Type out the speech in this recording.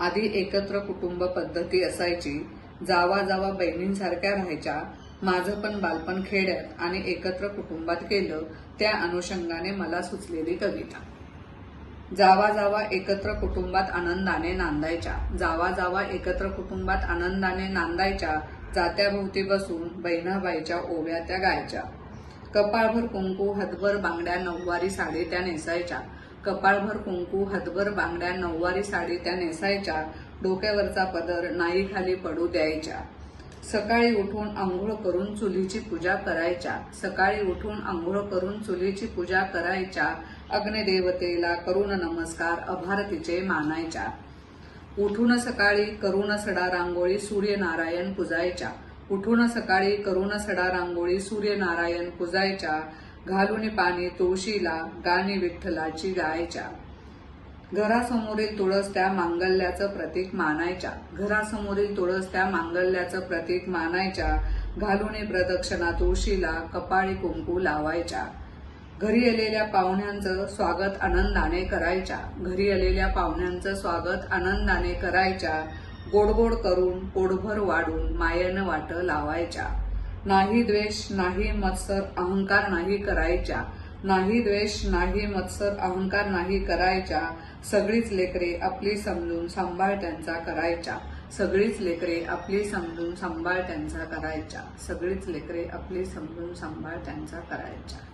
आधी एकत्र कुटुंब पद्धती असायची. जावा जावा बहिणींसारख्या राहायच्या. माझं पण बालपण खेड्यात आणि एकत्र कुटुंबात केलं त्या अनुषंगाने मला सुचलेली कविता. जावा जावा एकत्र कुटुंबात आनंदाने नांदायच्या. जावा जावा एकत्र कुटुंबात आनंदाने नांदायच्या. जात्याभोवती बसून बहिणाबाईच्या ओव्या त्या गायच्या. कपाळभर कुंकू हातभर बांगड्या नऊवारी साडी त्या नेसायच्या. कपाळभर कुंकू हातभर बांगड्या नऊवारी साडी त्या नेसायच्या. डोक्यावरचा पदर नाई खाली पडू द्यायच्या. सकाळी उठून आंघोळ करून चुलीची पूजा करायच्या. सकाळी उठून आंघोळ करून चुलीची पूजा करायच्या. अग्निदेवतेला करून नमस्कार अभारतीचे मानायच्या. उठून सकाळी करून सडा रांगोळी सूर्यनारायण पुजायच्या. उठून सकाळी करून सडा रांगोळी सूर्यनारायण पुजायच्या. घालून पाणी तुळशीला गाणी विठ्ठलाची गायच्या. घरासमोरील तुळस त्या मांगल्याचं प्रतीक मानायच्या. घरासमोरील तुळस त्या मांगल्याचं प्रतीक मानायच्या. घालून प्रदक्षिणा तुळशीला कपाळी कुंकू लावायच्या. घरी आलेल्या पाहुण्यांचं स्वागत आनंदाने करायच्या. घरी आलेल्या पाहुण्यांचं स्वागत आनंदाने करायच्या. गोड गोड करून पोटभर वाढून मायेनं वाट लावायच्या. नाही द्वेष नाही मत्सर अहंकार नाही करायच्या नाही द्वेष नाही मत्सर अहंकार नाही करायच्या सगळीच लेकरे आपली समजून सांभाळ त्यांचा करायच्या सगळीच लेकरे आपली समजून सांभाळ त्यांचा करायच्या सगळीच लेकरे आपली समजून सांभाळ त्यांचा करायच्या